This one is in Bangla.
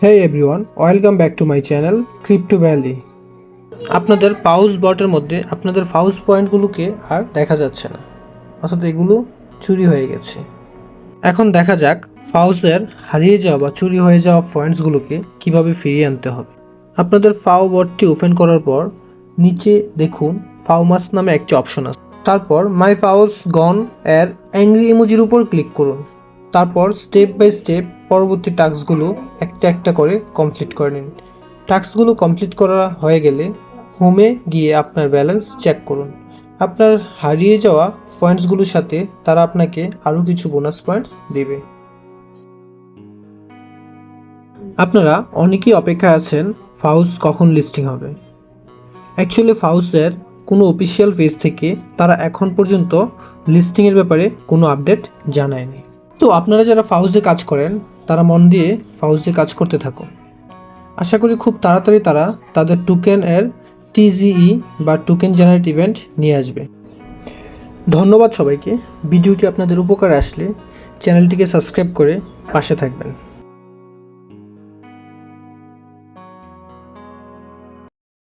Hey everyone, welcome back to my channel Crypto Valley. আপনাদের পাউস বটের মধ্যে আপনাদের পাউস পয়েন্টগুলোকে আর দেখা যাচ্ছে না। অর্থাৎ এগুলো চুরি হয়ে গেছে। এখন দেখা যাক ফাউসের হারিয়ে যাওয়া বা চুরি হয়ে যাওয়া পয়েন্টসগুলোকে কীভাবে ফিরিয়ে আনতে হবে। আপনাদের ফাও বটটি ওপেন করার পর নিচে দেখুন ফাউমাস নামে একটি অপশন আছে। তারপর মাই ফাউস গন এর অ্যাংরি ইমোজির উপর ক্লিক করুন। তারপর স্টেপ বাই স্টেপ পরবর্তী টাস্কগুলো একটা একটা করে কমপ্লিট করে নিন। টাস্কগুলো কমপ্লিট করা হয়ে গেলে হোমে গিয়ে আপনার ব্যালেন্স চেক করুন। আপনার হারিয়ে যাওয়া পয়েন্টসগুলোর সাথে তারা আপনাকে আরও কিছু বোনাস পয়েন্টস দেবে। আপনারা অনেকেই অপেক্ষায় আছেন, ফাউস কখন লিস্টিং হবে। অ্যাকচুয়ালি ফাউসের কোনো অফিসিয়াল পেজ থেকে তারা এখন পর্যন্ত লিস্টিংয়ের ব্যাপারে কোনো আপডেট জানায়নি। তো আপনারা যারা ফাউজে কাজ করেন, তারা মন দিয়ে ফাউজে কাজ করতে থাকো। আশা করি খুব তাড়াতাড়ি তারা তাদের টুকেন এর টিজিই বা টুকেন জেনারেট ইভেন্ট নিয়ে আসবে। ধন্যবাদ সবাইকে। ভিডিওটি আপনাদের উপকার আসলে চ্যানেলটিকে সাবস্ক্রাইব করে পাশে থাকবেন।